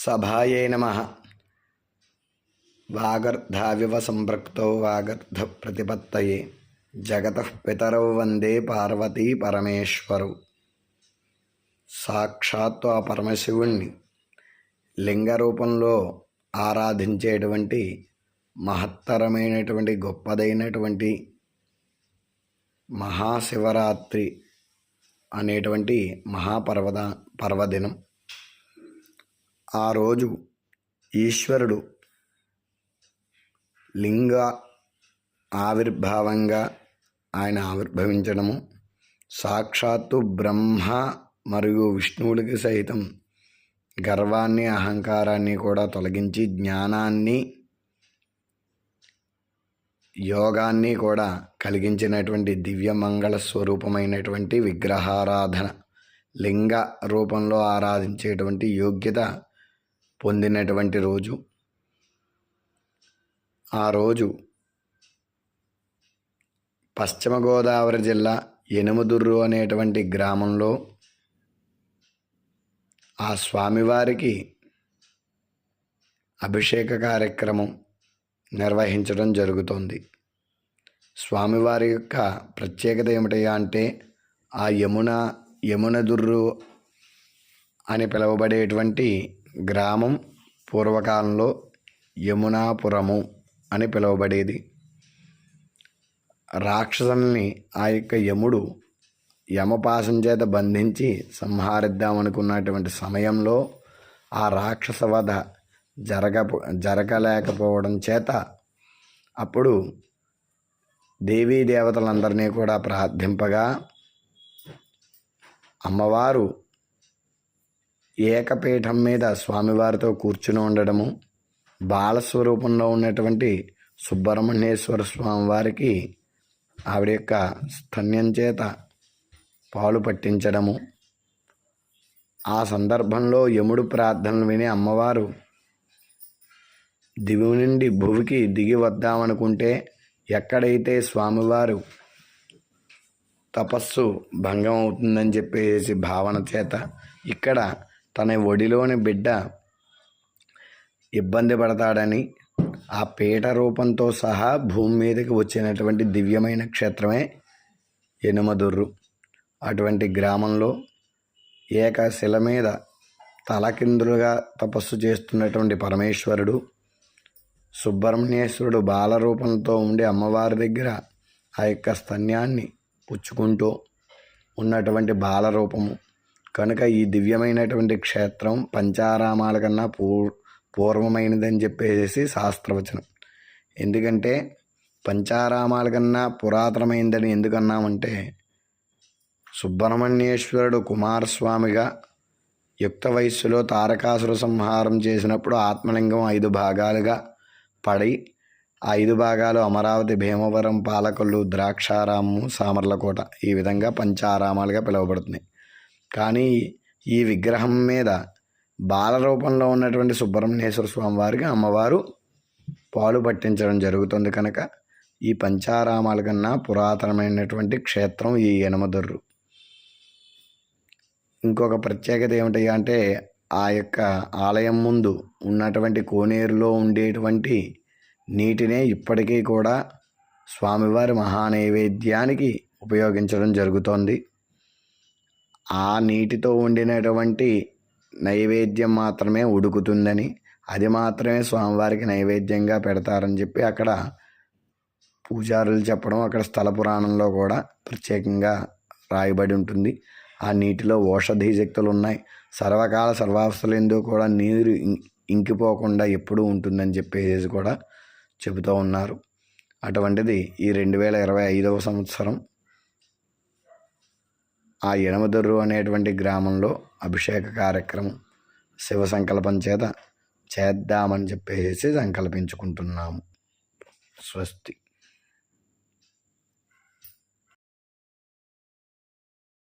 సభాయే నమ. వాగర్ధావివ సంపృక్తో వాగర్ధ ప్రతిపత్తయే జగత పితరౌ వందే పార్వతీ పరమేశ్వరు. సాక్షాత్తు ఆ పరమశివుణ్ణి లింగ రూపంలో ఆరాధించేటువంటి మహత్తరమైనటువంటి గొప్పదైనటువంటి మహాశివరాత్రి అనేటువంటి మహాపర్వద పర్వదినం. ఆ రోజు ఈశ్వరుడు లింగ ఆవిర్భావంగా ఆయన ఆవిర్భవించడము సాక్షాత్తు బ్రహ్మ మరియు విష్ణువులకి సైతం గర్వాన్ని అహంకారాన్ని కూడా తొలగించి జ్ఞానాన్ని యోగాన్ని కూడా కలిగించినటువంటి దివ్యమంగళ స్వరూపమైనటువంటి విగ్రహారాధన లింగ రూపంలో ఆరాధించేటువంటి యోగ్యత పొందినటువంటి రోజు. ఆ రోజు పశ్చిమ గోదావరి జిల్లా ఎనుమదుర్రు అనేటువంటి గ్రామంలో ఆ స్వామివారికి అభిషేక కార్యక్రమం నిర్వహించడం జరుగుతోంది. స్వామివారి యొక్క ప్రత్యేకత ఏమిటయ్యా అంటే ఆ యమున యమునదుర్రు అని పిలువబడేటువంటి గ్రామం పూర్వకాలంలో యమునాపురము అని పిలువబడేది. రాక్షసుల్ని ఆ యొక్క యముడు యమపాసం చేత బంధించి సంహరిద్దామనుకున్నటువంటి సమయంలో ఆ రాక్షస వధ జరగ జరగలేకపోవడం చేత అప్పుడు దేవీ దేవతలందరినీ కూడా ప్రార్థింపగా అమ్మవారు ఏకపీఠం మీద స్వామివారితో కూర్చుని ఉండడము బాలస్వరూపంలో ఉన్నటువంటి సుబ్రహ్మణ్యేశ్వర స్వామి వారికి ఆవిడ యొక్క స్తన్యం చేత పాలు పట్టించడము. ఆ సందర్భంలో యముడు ప్రార్థనలు విని అమ్మవారు దివి నుండి భువికి దిగి వద్దామనుకుంటే ఎక్కడైతే స్వామివారు తపస్సు భంగం అవుతుందని చెప్పేసి భావన చేత ఇక్కడ తన ఒడిలోని బిడ్డ ఇబ్బంది పడతాడని ఆ పీట రూపంతో సహా భూమి మీదకి వచ్చినటువంటి దివ్యమైన క్షేత్రమే ఎనుమదుర్రు అటువంటి గ్రామంలో ఏకశిల మీద తలకిందులుగా తపస్సు చేస్తున్నటువంటి పరమేశ్వరుడు సుబ్రహ్మణ్యేశ్వరుడు బాలరూపంతో ఉండి అమ్మవారి దగ్గర ఆ యొక్క స్తన్యాన్ని పుచ్చుకుంటూ ఉన్నటువంటి బాలరూపము కనుక ఈ దివ్యమైనటువంటి క్షేత్రం పంచారామాల కన్నా పూ పూర్వమైనదని చెప్పేసి శాస్త్రవచనం. ఎందుకంటే పంచారామాల కన్నా పురాతనమైందని ఎందుకన్నామంటే సుబ్రహ్మణ్యేశ్వరుడు కుమారస్వామిగా యుక్త వయస్సులో తారకాసుర సంహారం చేసినప్పుడు ఆత్మలింగం ఐదు భాగాలుగా పడి ఐదు భాగాలు అమరావతి భీమవరం పాలకొల్లు ద్రాక్షారామము సామర్లకోట ఈ విధంగా పంచారామాలుగా పిలువబడుతున్నాయి. కానీ ఈ విగ్రహం మీద బాలరూపంలో ఉన్నటువంటి సుబ్రహ్మణ్యేశ్వర స్వామివారికి అమ్మవారు పాలు పట్టించడం జరుగుతుంది కనుక ఈ పంచారామాల కన్నా పురాతనమైనటువంటి క్షేత్రం ఈ యనమదొర్రు. ఇంకొక ప్రత్యేకత ఏమిటి అంటే ఆ యొక్క ఆలయం ముందు ఉన్నటువంటి కోనేరులో ఉండేటువంటి నీటినే ఇప్పటికీ కూడా స్వామివారి మహానైవేద్యానికి ఉపయోగించడం జరుగుతోంది. ఆ నీటితో వండినటువంటి నైవేద్యం మాత్రమే ఉడుకుతుందని అది మాత్రమే స్వామివారికి నైవేద్యంగా పెడతారని చెప్పి అక్కడ పూజారులు చెప్పడం అక్కడ స్థల పురాణంలో కూడా ప్రత్యేకంగా రాయబడి ఉంటుంది. ఆ నీటిలో ఓషధీ శక్తులు ఉన్నాయి సర్వకాల సర్వావస్థలందు ఎందుకు కూడా నీరు ఇంకిపోకుండా ఎప్పుడూ ఉంటుందని చెప్పేసి కూడా చెబుతూ ఉన్నారు. అటువంటిది ఈ రెండు వేల ఇరవై ఐదవ సంవత్సరం ఆ ఎనమదొర్రు అనేటువంటి గ్రామంలో అభిషేక కార్యక్రమం శివ సంకల్పం చేత చేద్దామని చెప్పేసి సంకల్పించుకుంటున్నాము. స్వస్తి.